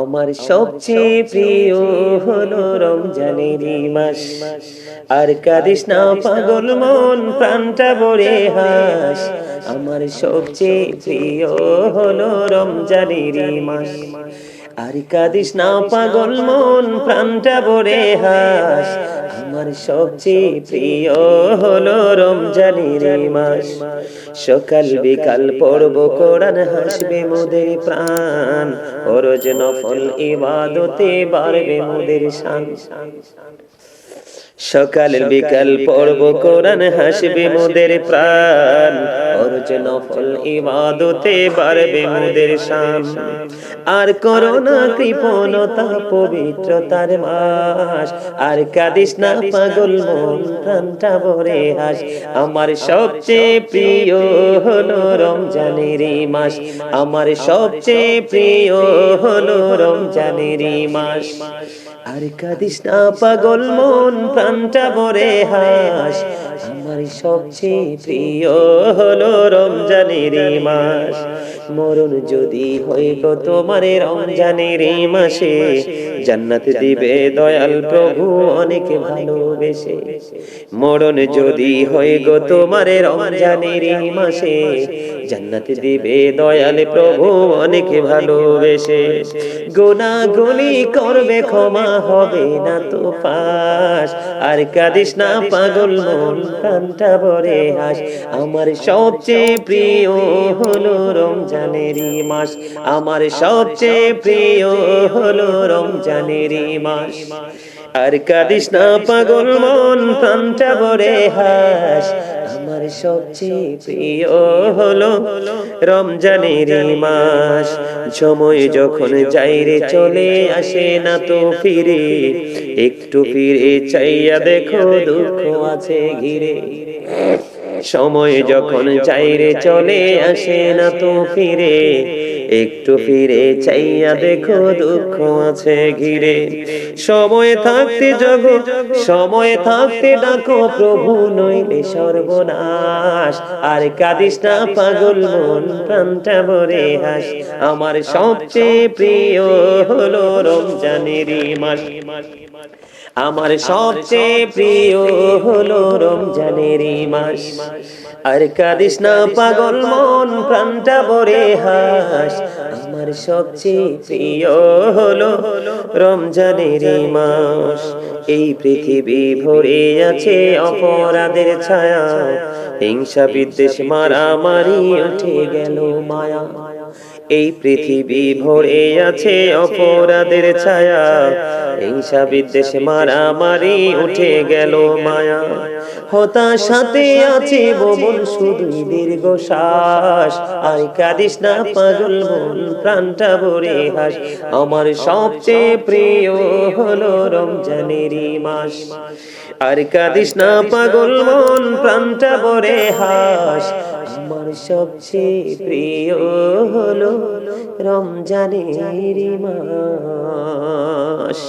আমার সবচেয়ে প্রিয় হলো রমজানের মাস। আর কাদিস না পাগল মন প্রাণটা ভরে হাস। আমার সবচেয়ে প্রিয় হলো রমজানের মাস। আর কাদিস না পাগল মন প্রাণটা ভরে হাস। আমার সবচেয়ে প্রিয় হলো রমজানের মাস। সকাল বিকাল পড়ব, কোরআন হাসবে মোদের প্রাণ। ওরজ নফল ইবাদতে বাড়বে মোদের শান। সকাল বিকাল পড়ব, কোরআন হাসবে মোদের প্রাণ। নফল ইবাদতে বাড়বে মোদের শান। আর করোনা কৃপণতা, পবিত্রতার মাস। আর কাদিস না পাগল মন, প্রাণটা ভরে হাস। আমার সবচেয়ে প্রিয় হলো রমজানের মাস। আমার সবচেয়ে প্রিয় হলো রমজানের মাস। আর কাদিস না পাগল মন, প্রাণটা ভরে হাস। আমার সবচেয়ে প্রিয় হলো রমজানের মাস। মরণ যদি হয়ে গো তোমার রমজানের মাসে জান্নাত দিবে দয়াল প্রভু, অনেক ভালোবেসে। মরণ যদি হয় গো তোমার রমজানের মাসে, জান্নাত দিবে দয়াল প্রভু, অনেক ভালোবেসে। গোনা গুলি করবে ক্ষমা হবে না তো পাস আর কাদিস না পাগল মন, প্রাণটা ভরে হাস। আমার সবচেয়ে প্রিয় হলো রমজানের মাস, আমার সবচেয়ে প্রিয় হলো মাস আর না পাগল মন, প্রাণটা ভরে হাস। আমার সবচেয়ে প্রিয় হলো রমজানের মাস সময় যখন যাইরে চলে আসে না তো ফিরে। একটু ফিরে চাইয়া দেখো দুঃখ আছে ঘিরে। সময় যখন চাইরে চলে আসে না তো ফিরে একটু ফিরে চাইয়া দেখো দুঃখ আছে ঘিরে। সময় থাকতে জগ সময় থাকতে ডাকো প্রভু নইলে সর্বনাশ। আর কাদিস না পাগল মন প্রাণটা ভরে হাস। আমার সবচেয়ে প্রিয় হলো রমজানের মাস আমার সবচেয়ে প্রিয় হলো রমজানের মাস আর কাঁদিস না পাগল মন, প্রাণটা ভরে হাস। আমার সবচেয়ে প্রিয় হলো রমজানের মাস। এই পৃথিবী ভরে আছে অপরাধের ছায়া। হিংসা বিদ্বেষ মারামারি উঠে গেল মায়া। এই পৃথিবী ভরে আছে অপরাধের ছায়া। হিংসা বিদ্বেষ মারামারি উঠে গেল মায়া। হতাশাতে আছে ববন শুধু দীর্ঘ শ্বাস আর কাদিস না পাগল মন, প্রাণটা ভরে হাস। আমার সবচেয়ে প্রিয় হলো রমজানের মাস। আর কাদিস না পাগল মন, প্রাণটা ভরে হাস। আমার সবচেয়ে প্রিয় হলো রমজানের মাস।